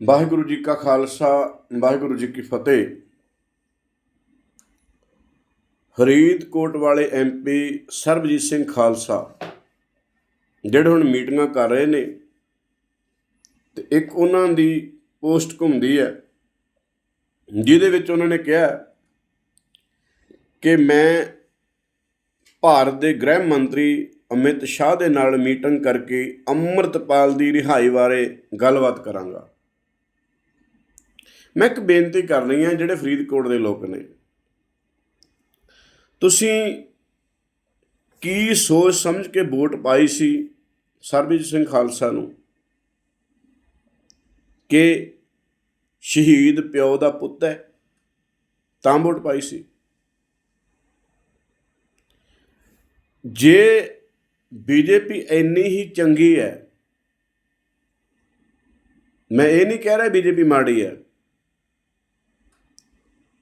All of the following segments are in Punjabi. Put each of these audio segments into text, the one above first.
ਵਾਹਿਗੁਰੂ ਜੀ ਕਾ ਖਾਲਸਾ, ਵਾਹਿਗੁਰੂ ਜੀ ਕੀ ਫਤਿਹ। ਫਰੀਦਕੋਟ ਵਾਲੇ ਐਮਪੀ ਸਰਬਜੀਤ ਸਿੰਘ ਖਾਲਸਾ, ਜਿਹੜੇ ਹੁਣ ਮੀਟਿੰਗਾਂ ਕਰ ਰਹੇ ਨੇ, ਤੇ ਇੱਕ ਉਹਨਾਂ ਦੀ ਪੋਸਟ ਘੁੰਮਦੀ ਹੈ, ਜਿਹਦੇ ਵਿੱਚ ਉਹਨਾਂ ਨੇ ਕਿਹਾ ਕਿ ਮੈਂ ਭਾਰਤ ਦੇ ਗ੍ਰਹਿ ਮੰਤਰੀ ਅਮਿਤ ਸ਼ਾਹ ਦੇ ਨਾਲ ਮੀਟਿੰਗ ਕਰਕੇ ਅੰਮ੍ਰਿਤਪਾਲ ਦੀ ਰਿਹਾਈ ਬਾਰੇ ਗੱਲਬਾਤ ਕਰਾਂਗਾ। ਮੈਂ ਇੱਕ ਬੇਨਤੀ ਕਰਨੀ ਹੈ ਜਿਹੜੇ ਫਰੀਦਕੋਟ ਦੇ ਲੋਕ ਨੇ। ਤੁਸੀਂ ਕੀ ਸੋਚ ਸਮਝ ਕੇ ਵੋਟ ਪਾਈ ਸੀ ਸਰਬਜੀਤ ਸਿੰਘ ਖਾਲਸਾ ਨੂੰ ਕਿ ਸ਼ਹੀਦ ਪਿਓ ਦਾ ਪੁੱਤ ਹੈ, ਤਾਂ ਵੋਟ ਪਾਈ ਸੀ? ਜੇ ਬੀਜੇਪੀ ਇੰਨੀ ਹੀ ਚੰਗੀ ਹੈ, ਮੈਂ ਇਹ ਨਹੀਂ ਕਹਿ ਰਿਹਾ ਬੀਜੇਪੀ ਮਾੜੀ ਹੈ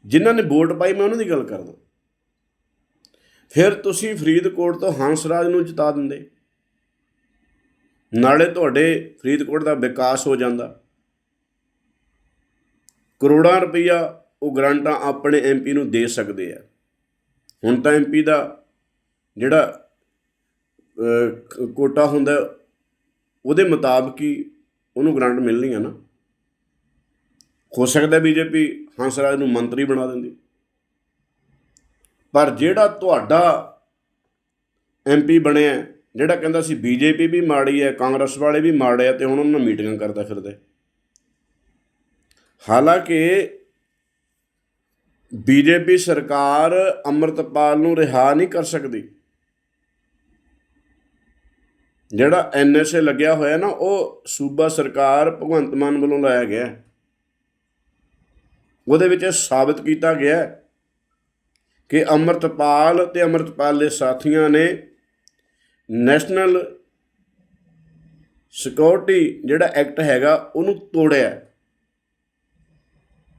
ਜਿਨ੍ਹਾਂ ਨੇ ਵੋਟ ਪਾਈ, ਮੈਂ ਉਹਨਾਂ ਦੀ ਗੱਲ ਕਰਦਾ। ਫਿਰ ਤੁਸੀਂ ਫਰੀਦਕੋਟ ਤੋਂ ਹੰਸਰਾਜ ਨੂੰ ਜਿਤਾ ਦਿੰਦੇ। ਨਾਲੇ ਤੁਹਾਡੇ ਫਰੀਦਕੋਟ ਦਾ ਵਿਕਾਸ ਹੋ ਜਾਂਦਾ। ਕਰੋੜਾਂ ਰੁਪਈਆ ਉਹ ਗ੍ਰਾਂਟਾਂ ਆਪਣੇ ਐਮਪੀ ਨੂੰ ਦੇ ਸਕਦੇ ਆ। ਹੁਣ ਤਾਂ ਐਮਪੀ ਦਾ ਜਿਹੜਾ ਕੋਟਾ ਹੁੰਦਾ, ਉਹਦੇ ਮੁਤਾਬਕ ਹੀ ਉਹਨੂੰ ਗ੍ਰਾਂਟ ਮਿਲਣੀ ਆ ਨਾ। ਹੋ ਸਕਦਾ ਬੀਜੇਪੀ ਹੰਸਰਾਜ ਨੂੰ ਮੰਤਰੀ ਬਣਾ ਦਿੰਦੀ। ਪਰ ਜਿਹੜਾ ਤੁਹਾਡਾ ਐਮਪੀ ਬਣਿਆ ਜਿਹੜਾ ਕਹਿੰਦਾ ਸੀ ਬੀਜੇਪੀ ਵੀ ਮਾੜੀ ਹੈ, ਕਾਂਗਰਸ ਵਾਲੇ ਵੀ ਮਾੜੇ ਆ ਤੇ ਹੁਣ ਉਹਨਾਂ ਨਾਲ ਮੀਟਿੰਗਾਂ ਕਰਦਾ ਫਿਰਦਾ ਹੈ। ਹਾਲਾਂਕਿ ਬੀਜੇਪੀ ਸਰਕਾਰ ਅੰਮ੍ਰਿਤਪਾਲ ਨੂੰ ਰਿਹਾ ਨਹੀਂ ਕਰ ਸਕਦੀ। ਜਿਹੜਾ ਐਨਐਸਏ ਲੱਗਿਆ ਹੋਇਆ ਨਾ, ਉਹ ਸੂਬਾ ਸਰਕਾਰ ਭਗਵੰਤ ਮਾਨ ਵੱਲੋਂ ਲਾਇਆ ਗਿਆ ਉਹਦੇ ਵਿੱਚ ਇਹ ਸਾਬਤ ਕੀਤਾ ਗਿਆ ਕਿ ਅੰਮ੍ਰਿਤਪਾਲ ਤੇ ਅੰਮ੍ਰਿਤਪਾਲ ਦੇ ਸਾਥੀਆਂ ਨੇ ਨੈਸ਼ਨਲ ਸਿਕਿਉਰਿਟੀ ਜਿਹੜਾ ਐਕਟ ਹੈਗਾ ਉਹਨੂੰ ਤੋੜਿਆ ਹੈ।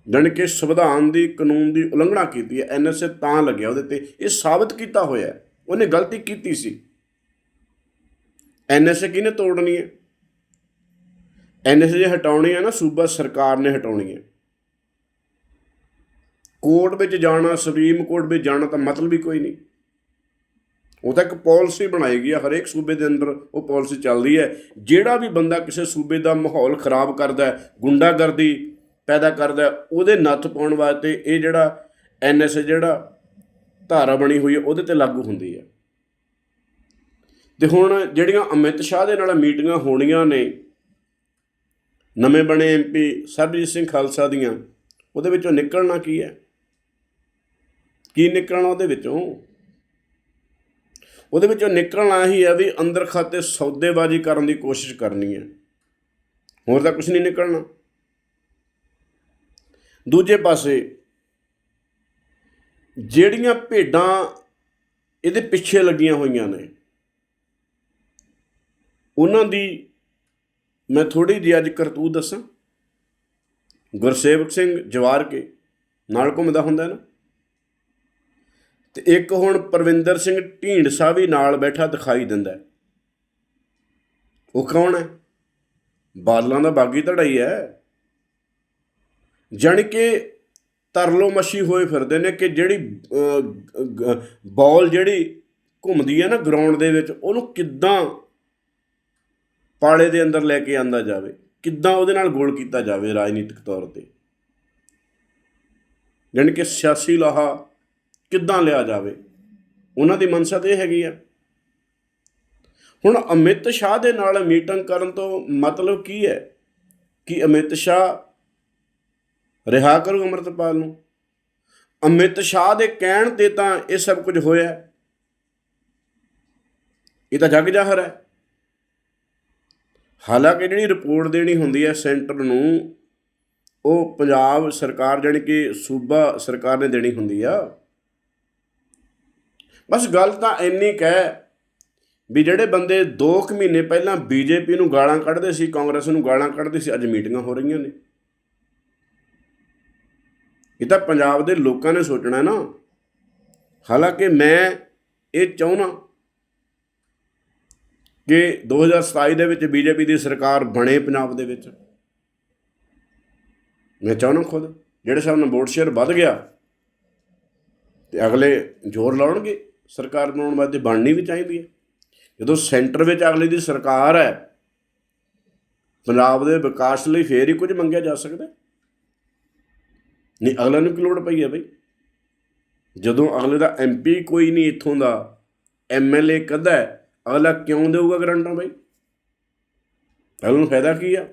ਜਾਣੀ ਕਿ ਸੰਵਿਧਾਨ ਦੀ, ਕਾਨੂੰਨ ਦੀ ਉਲੰਘਣਾ ਕੀਤੀ ਹੈ ਐਨਐਸਏ ਤਾਂ ਲੱਗਿਆ ਉਹਦੇ ਤੇ। ਇਹ ਸਾਬਤ ਕੀਤਾ ਹੋਇਆ ਉਹਨੇ ਗਲਤੀ ਕੀਤੀ ਸੀ। ਐਨਐਸਏ ਕਿਹਨੇ ਤੋੜਨੀ ਹੈ? ਐਨਐਸਏ ਜੇ ਹਟਾਉਣੀ ਹੈ ਨਾ, ਸੂਬਾ ਸਰਕਾਰ ਨੇ ਹਟਾਉਣੀ ਹੈ। ਕੋਰਟ ਵਿੱਚ ਜਾਣਾ, ਸੁਪਰੀਮ ਕੋਰਟ ਵਿੱਚ ਜਾਣਾ ਤਾਂ ਮਤਲਬ ਹੀ ਕੋਈ ਨਹੀਂ। ਉਹ ਤਾਂ ਇੱਕ ਪਾਲਿਸੀ ਬਣਾਈ ਗਈ ਹੈ ਹਰੇਕ ਸੂਬੇ ਦੇ ਅੰਦਰ ਉਹ ਪਾਲਿਸੀ ਚੱਲਦੀ ਹੈ। ਜਿਹੜਾ ਵੀ ਬੰਦਾ ਕਿਸੇ ਸੂਬੇ ਦਾ ਮਾਹੌਲ ਖਰਾਬ ਕਰਦਾ ਹੈ, ਗੁੰਡਾਗਰਦੀ ਪੈਦਾ ਕਰਦਾ ਉਹਦੇ ਨੱਥ ਪਾਉਣ ਵਾਸਤੇ ਇਹ ਜਿਹੜਾ ਐਨਐਸਏ ਜਿਹੜਾ ਧਾਰਾ ਬਣੀ ਹੋਈ ਹੈ, ਉਹਦੇ ਤੇ ਲਾਗੂ ਹੁੰਦੀ ਹੈ। ਤੇ ਹੁਣ ਜਿਹੜੀਆਂ ਅਮਿਤ ਸ਼ਾਹ ਦੇ ਨਾਲ ਮੀਟਿੰਗਾਂ ਹੋਣੀਆਂ ਨੇ, ਨਵੇਂ ਬਣੇ ਐਮਪੀ ਸਰਬਜੀਤ ਸਿੰਘ ਖਾਲਸਾ ਦੀਆਂ, ਉਹਦੇ ਵਿੱਚੋਂ ਨਿਕਲਣਾ ਕੀ ਹੈ? ਕੀ ਨਿਕਲਣਾ ਉਹਦੇ ਵਿੱਚੋਂ? ਉਹਦੇ ਵਿੱਚੋਂ ਨਿਕਲਣਾ ਹੀ ਹੈ ਵੀ ਅੰਦਰ ਖਾਤੇ ਸੌਦੇਬਾਜ਼ੀ ਕਰਨ ਦੀ ਕੋਸ਼ਿਸ਼ ਕਰਨੀ ਹੈ। ਹੋਰ ਤਾਂ ਕੁਝ ਨਹੀਂ ਨਿਕਲਣਾ। ਦੂਜੇ ਪਾਸੇ, ਜਿਹੜੀਆਂ ਭੇਡਾਂ ਇਹਦੇ ਪਿੱਛੇ ਲੱਗੀਆਂ ਹੋਈਆਂ ਨੇ, ਉਹਨਾਂ ਦੀ ਮੈਂ ਥੋੜੀ ਜਿਹੀ ਅੱਜ ਕਰਤੂਤ ਦੱਸਾਂ। ਗੁਰਸੇਵਕ ਸਿੰਘ ਜਵਾਰ ਕੇ ਨਾਲ ਘੁੰਮਦਾ ਹੁੰਦਾ ਨਾ। ਤੇ ਇੱਕ ਹੁਣ ਪਰਵਿੰਦਰ ਸਿੰਘ ਢੀਂਡਸਾ ਵੀ ਨਾਲ ਬੈਠਾ ਦਿਖਾਈ ਦਿੰਦਾ ਉਹ ਕੌਣ ਹੈ? ਬਾਦਲਾਂ ਦਾ ਬਾਗੀ ਧੜਾਈ ਹੈ। ਜਾਣੀ ਕਿ ਤਰਲੋ ਮੱਛੀ ਹੋਏ ਫਿਰਦੇ ਨੇ ਕਿ ਜਿਹੜੀ ਅਹ, ਬਾਲ ਜਿਹੜੀ ਘੁੰਮਦੀ ਹੈ ਨਾ ਗਰਾਊਂਡ ਦੇ ਵਿੱਚ ਉਹਨੂੰ ਕਿੱਦਾਂ ਪਾਲੇ ਦੇ ਅੰਦਰ ਲੈ ਕੇ ਆਂਦਾ ਜਾਵੇ ਕਿੱਦਾਂ ਉਹਦੇ ਨਾਲ ਗੋਲ ਕੀਤਾ ਜਾਵੇ ਰਾਜਨੀਤਿਕ ਤੌਰ ਤੇ। ਜਾਣੀ ਕਿ ਸਿਆਸੀ ਲਾਹਾ ਕਿੱਦਾਂ ਲਿਆ ਜਾਵੇ? ਉਹਨਾਂ ਦੀ ਮਨਸ਼ਾ ਤੇ ਇਹ ਹੈਗੀ ਆ। ਹੁਣ ਅਮਿਤ ਸ਼ਾਹ ਦੇ ਨਾਲ ਮੀਟਿੰਗ ਕਰਨ ਤੋਂ ਮਤਲਬ ਕੀ ਹੈ ਕਿ ਅਮਿਤ ਸ਼ਾਹ ਰਿਹਾ ਕਰੂ ਅੰਮ੍ਰਿਤਪਾਲ ਨੂੰ? ਅਮਿਤ ਸ਼ਾਹ ਦੇ ਕਹਿਣ ਤੇ ਤਾਂ ਇਹ ਸਭ ਕੁਝ ਹੋਇਆ। ਇਹ ਤਾਂ ਜੱਗ ਜ਼ਾਹਰ ਹੈ। ਹਾਲਾਂਕਿ ਜਿਹੜੀ ਰਿਪੋਰਟ ਦੇਣੀ ਹੁੰਦੀ ਹੈ ਸੈਂਟਰ ਨੂੰ, ਉਹ ਪੰਜਾਬ ਸਰਕਾਰ, ਜਾਣੀ ਕਿ ਸੂਬਾ ਸਰਕਾਰ ਨੇ ਦੇਣੀ ਹੁੰਦੀ ਆ। ਬਸ ਗੱਲ ਤਾਂ ਇੰਨੀ ਕੁ ਵੀ ਜਿਹੜੇ ਬੰਦੇ 2 ਕੁ ਮਹੀਨੇ ਪਹਿਲਾਂ ਬੀਜੇਪੀ ਨੂੰ ਗਾਲਾਂ ਕੱਢਦੇ ਸੀ, ਕਾਂਗਰਸ ਨੂੰ ਗਾਲਾਂ ਕੱਢਦੇ ਸੀ, ਅੱਜ ਮੀਟਿੰਗਾਂ ਹੋ ਰਹੀਆਂ ਨੇ। ਇਹ ਤਾਂ ਪੰਜਾਬ ਦੇ ਲੋਕਾਂ ਨੇ ਸੋਚਣਾ ਨਾ। ਹਾਲਾਂਕਿ ਮੈਂ ਇਹ ਚਾਹੁੰਦਾ ਕਿ 2027 ਦੇ ਵਿੱਚ ਬੀਜੇਪੀ ਦੀ ਸਰਕਾਰ ਬਣੇ ਪੰਜਾਬ ਦੇ ਵਿੱਚ। ਮੈਂ ਚਾਹੁੰਦਾ ਖੁਦ, ਜਿਹੜੇ ਹਿਸਾਬ ਨਾਲ ਵੋਟ ਸ਼ੇਅਰ ਵੱਧ ਗਿਆ ਤੇ ਅਗਲੇ ਜ਼ੋਰ ਲਾਉਣਗੇ। ਸਰਕਾਰ ਬਣਾਉਣ ਵਾਸਤੇ ਬਣਨੀ ਵੀ ਚਾਹੀਦੀ ਹੈ। ਜਦੋਂ ਸੈਂਟਰ ਵਿੱਚ ਅਗਲੇ ਦੀ ਸਰਕਾਰ ਹੈ, ਪੰਜਾਬ ਦੇ ਵਿਕਾਸ ਲਈ ਫੇਰ ਹੀ ਕੁਝ ਮੰਗਿਆ ਜਾ ਸਕਦਾ ਨਹੀਂ ਅਗਲੇ ਨੂੰ ਕੀ ਲੋੜ ਪਈ ਹੈ ਬਈ? ਜਦੋਂ ਅਗਲੇ ਦਾ ਐਮਪੀ ਕੋਈ ਨਹੀਂ ਇੱਥੋਂ ਦਾ ਐਮਐਲਏ ਕਦਾ ਅਗਲਾ ਕਿਉਂ ਦੇਊਗਾ ਗਰੰਟਾਂ ਬਈ? ਅਗਲੇ ਨੂੰ ਫਾਇਦਾ ਕੀ ਆ?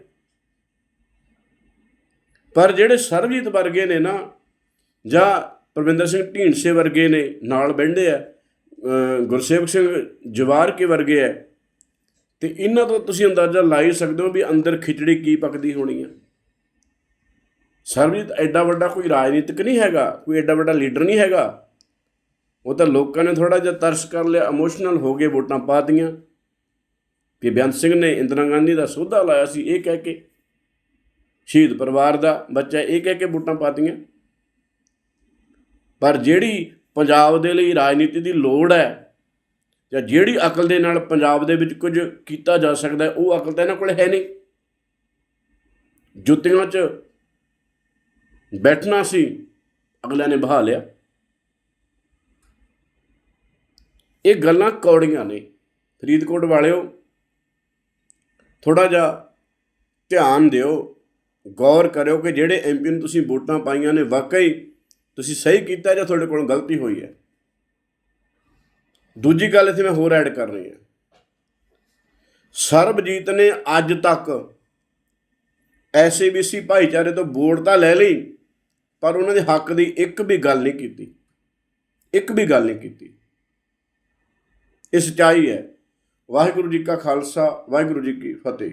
ਪਰ ਜਿਹੜੇ ਸਰਬਜੀਤ ਵਰਗੇ ਨੇ ਨਾ, ਜਾਂ ਪਰਵਿੰਦਰ ਸਿੰਘ ਢੀਂਡਸੇ ਵਰਗੇ ਨੇ ਨਾਲ ਬਹਿੰਦੇ ਆ ਗੁਰਸੇਵਕ ਸਿੰਘ ਜਵਾਰ ਕੇ ਵਰਗੇ ਹੈ ਤੇ ਇਹਨਾਂ ਤੋਂ ਤੁਸੀਂ ਅੰਦਾਜ਼ਾ ਲਾ ਹੀ ਸਕਦੇ ਹੋ ਵੀ ਅੰਦਰ ਖਿਚੜੀ ਕੀ ਪੱਕਦੀ ਹੋਣੀ ਹੈ ਸਰਬਜੀਤ, ਐਡਾ ਵੱਡਾ ਕੋਈ ਰਾਜਨੀਤਿਕ ਨਹੀਂ ਹੈਗਾ, ਕੋਈ ਐਡਾ ਵੱਡਾ ਲੀਡਰ ਨਹੀਂ ਹੈਗਾ। ਉਹ ਤਾਂ ਲੋਕਾਂ ਨੇ ਥੋੜਾ ਜਿਹਾ ਤਰਸ ਕਰ ਲਿਆ ਇਮੋਸ਼ਨਲ ਹੋ ਗਏ, ਵੋਟਾਂ ਪਾ ਦਿੱਤੀਆਂ। ਕਿ ਬੇਅੰਤ ਸਿੰਘ ਨੇ ਇੰਦਰਾ ਗਾਂਧੀ ਦਾ ਸੋਧਾ ਲਾਇਆ ਸੀ, ਇਹ ਕਹਿ ਕੇ। ਸ਼ਹੀਦ ਪਰਿਵਾਰ ਦਾ ਬੱਚਾ, ਇਹ ਕਹਿ ਕੇ ਵੋਟਾਂ ਪਾਤੀਆਂ ਪਰ ਜਿਹੜੀ ਪੰਜਾਬ ਦੇ ਲਈ ਰਾਜਨੀਤੀ ਦੀ ਲੋੜ ਹੈ, ਜਾਂ ਜਿਹੜੀ ਅਕਲ ਦੇ ਨਾਲ ਪੰਜਾਬ ਦੇ ਵਿੱਚ ਕੁਝ ਕੀਤਾ ਜਾ ਸਕਦਾ ਉਹ ਅਕਲ ਤਾਂ ਇਹਨਾਂ ਕੋਲ ਹੈ ਨਹੀਂ। ਜੁੱਤੀਆਂ 'ਚ ਬੈਠਣਾ ਸੀ, ਅਗਲਿਆਂ ਨੇ ਬਹਾ ਲਿਆ। ਇਹ ਗੱਲਾਂ ਕੌੜੀਆਂ ਨੇ। ਫਰੀਦਕੋਟ ਵਾਲਿਓ ਥੋੜਾ ਜਿਹਾ ਧਿਆਨ ਦਿਓ, ਗੌਰ ਕਰਿਓ ਕਿ ਜਿਹੜੇ ਐਮਪੀ ਨੂੰ ਤੁਸੀਂ ਵੋਟਾਂ ਪਾਈਆਂ ਨੇ, ਵਾਕਈ ਤੁਸੀਂ ਸਹੀ ਕੀਤਾ ਜਾਂ ਤੁਹਾਡੇ ਕੋਲੋਂ ਗਲਤੀ ਹੋਈ ਹੈ? ਦੂਜੀ ਗੱਲ ਇੱਥੇ ਮੈਂ ਹੋਰ ਐਡ ਕਰ ਰਹੀ ਹਾਂ। ਸਰਬਜੀਤ ਨੇ ਅੱਜ ਤੱਕ ਐਸਏਬੀਸੀ ਭਾਈਚਾਰੇ ਤੋਂ ਵੋਟ ਤਾਂ ਲੈ ਲਈ, ਪਰ ਉਹਨਾਂ ਦੇ ਹੱਕ ਦੀ ਇੱਕ ਵੀ ਗੱਲ ਨਹੀਂ ਕੀਤੀ। ਇੱਕ ਵੀ ਗੱਲ ਨਹੀਂ ਕੀਤੀ। ਇਹ ਸੱਚਾਈ ਹੈ। ਵਾਹਿਗੁਰੂ ਜੀ ਕਾ ਖਾਲਸਾ, ਵਾਹਿਗੁਰੂ ਜੀ ਕੀ ਫਤਿਹ।